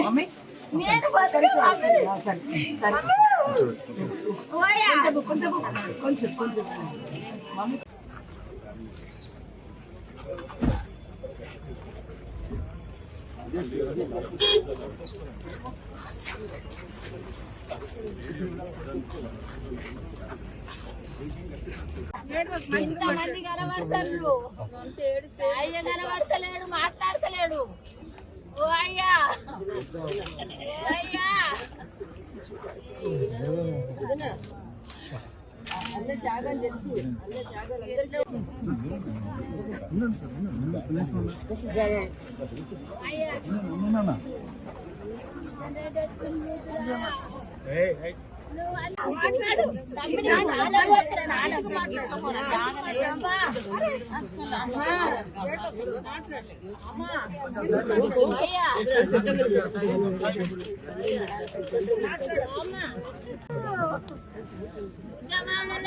Mummy నేను బతకను ఓయా కొంచెం కొంచెం ఇంతమంది కనబడతారు అయ్య కనబడతలేడు మాట్లాడతలేడు. ఓ అయ్యా. అయ్యా. జాగాలు తెలుసు జాగాలు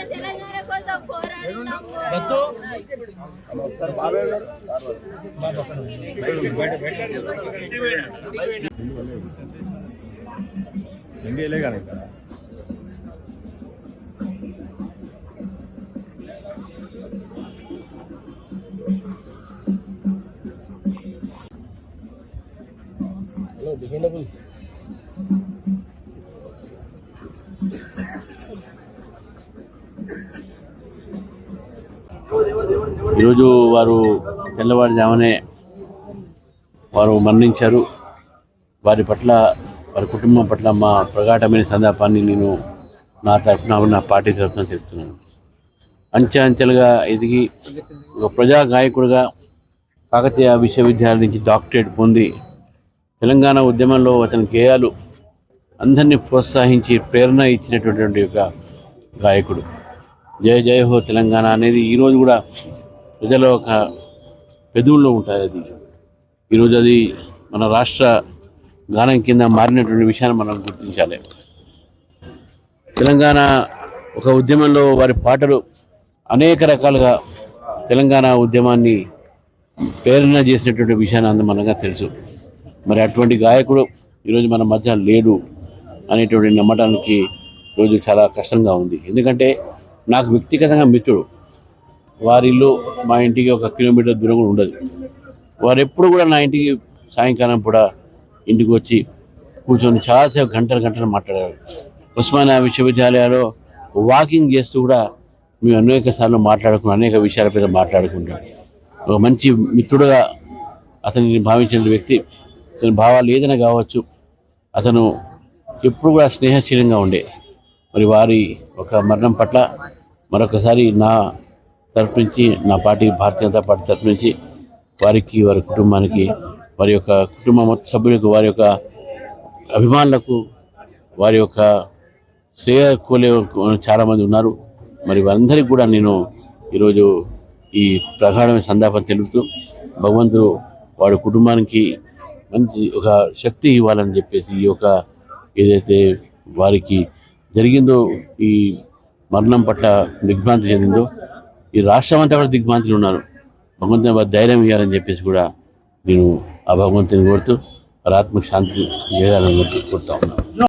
తెలంగాణ కోసం పోరాడుతాము ఎంగేలే కానీ ఇక్కడ డిపెండబుల్ ఈరోజు వారు తెల్లవారుజామునే వారు మరణించారు. వారి పట్ల వారి కుటుంబం పట్ల మా ప్రగాఢమైన సందర్భాన్ని నేను నా తరఫున నా పార్టీ తరఫున చెప్తున్నాను అంచెలంచెలుగా ఎదిగి ఒక ప్రజా గాయకుడిగా కాకతీయ విశ్వవిద్యాలయం నుంచి డాక్టరేట్ పొంది తెలంగాణ ఉద్యమంలో అతని గేయాలు అందరినీ ప్రోత్సహించి ప్రేరణ ఇచ్చినటువంటి ఒక గాయకుడు. జయ జయ హో తెలంగాణ అనేది ఈరోజు కూడా ప్రజల ఒక పెదవుల్లో ఉంటుంది అది. ఈరోజు అది మన రాష్ట్ర గానం కింద మారినటువంటి విషయాన్ని మనం గుర్తించాలి. తెలంగాణ ఒక ఉద్యమంలో వారి పాటలు అనేక రకాలుగా తెలంగాణ ఉద్యమాన్ని ప్రేరణ చేసినటువంటి విషయాన్ని అంత మనగా తెలుసు. మరి అటువంటి గాయకుడు ఈరోజు మన మధ్య లేడు అనేటువంటి నమ్మటానికి రోజు చాలా కష్టంగా ఉంది. ఎందుకంటే నాకు వ్యక్తిగతంగా మిత్రుడు. వారి ఇల్లు మా ఇంటికి ఒక కిలోమీటర్ దూరం కూడా ఉండదు. వారు ఎప్పుడు కూడా నా ఇంటికి సాయంకాలం కూడా ఇంటికి వచ్చి కూర్చొని చాలాసేపు గంటలు గంటలు మాట్లాడారు. ఉస్మానియా విశ్వవిద్యాలయాల్లో వాకింగ్ చేస్తూ కూడా మేము అనేక సార్లు మాట్లాడుకున్నాం అనేక విషయాల మీద మాట్లాడుకుంటాం. ఒక మంచి మిత్రుడుగా అతనిని భావించిన వ్యక్తి అతని భావాలు ఏదైనా కావచ్చు అతను ఎప్పుడు కూడా స్నేహశీలంగా ఉండే. మరి వారి ఒక మరణం పట్ల మరొకసారి నా తరఫు నుంచి నా పార్టీ భారతీయ జనతా పార్టీ తరఫు నుంచి వారికి వారి కుటుంబానికి వారి యొక్క కుటుంబ సభ్యులకు వారి యొక్క అభిమానులకు వారి యొక్క శ్రేయ కోలే చాలామంది ఉన్నారు. మరి వారందరికీ కూడా నేను ఈరోజు ఈ ప్రగాఢమైన సందాపం తెలుపుతూ భగవంతుడు వాడి కుటుంబానికి మంచి ఒక శక్తి ఇవ్వాలని చెప్పేసి ఈ యొక్క ఏదైతే వారికి జరిగిందో ఈ మరణం పట్ల దిగ్భ్రాంతి చెందిందో ఈ రాష్ట్రం అంతా కూడా దిగ్భ్రాంతిలో ఉన్నారు. భగవంతుని వారి ధైర్యం ఇవ్వాలని చెప్పేసి కూడా నేను ఆ భగవంతుని కోరుతూ వారి ఆత్మకు శాంతి చేయాలని కోరుతా ఉన్నాను.